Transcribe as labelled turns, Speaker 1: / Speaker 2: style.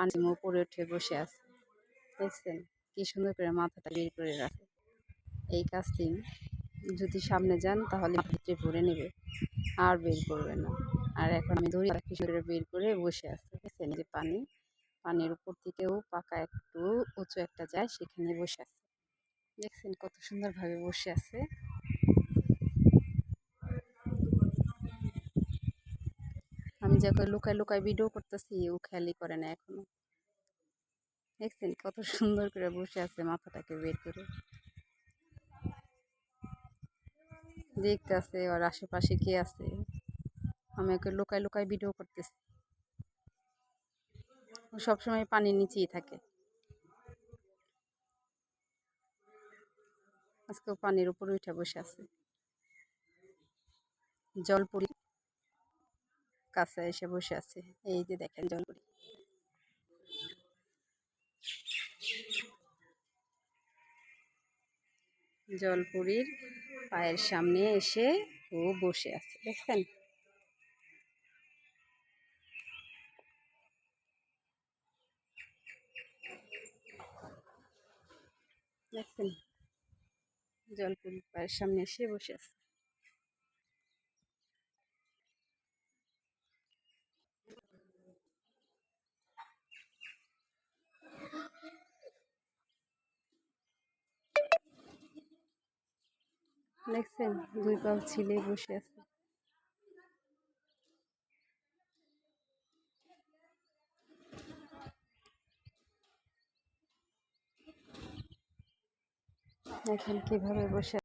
Speaker 1: পানির উপরে উঠে বসে আছে। দেখছেন কি সুন্দর করে মাথাটা বের করে রাখে। এই কাজটি যদি সামনে যান, তাহলে ভিতরে ভরে নেবে, আর বের করবে না। আর এখন আমি ধরি কি বের করে বসে আছে। দেখছেন যে পানি, পানির উপর থেকেও পাকা একটু উঁচু একটা যায় সেখানে বসে আছে। দেখছেন কত সুন্দরভাবে বসে আছে। যখন লুকায় লুকায় ভিডিও করতেছি, ও খেয়ালই করে না এখনও। দেখছেন কত সুন্দর করে বসে আছে মাথাটাকে বের করে। দেখতে আছে আর আশেপাশে কে আছে। আমি ওকে লুকায় লুকায় ভিডিও করতেছি। ও সবসময় পানির নিচেই থাকে। আজকেও পানির উপরে উঠে বসে আছে। জলপুরি কাছে এসে বসে আছে। এই যে দেখেন জলপুরি জলপুরির পায়ের সামনে এসে ও বসে আছে, দেখছেন? দেখছেন? জলপুরির পায়ের সামনে এসে বসে আছে। দেখছেন? দুই পাও ছিলে বসে আছে। এখন কীভাবে বসে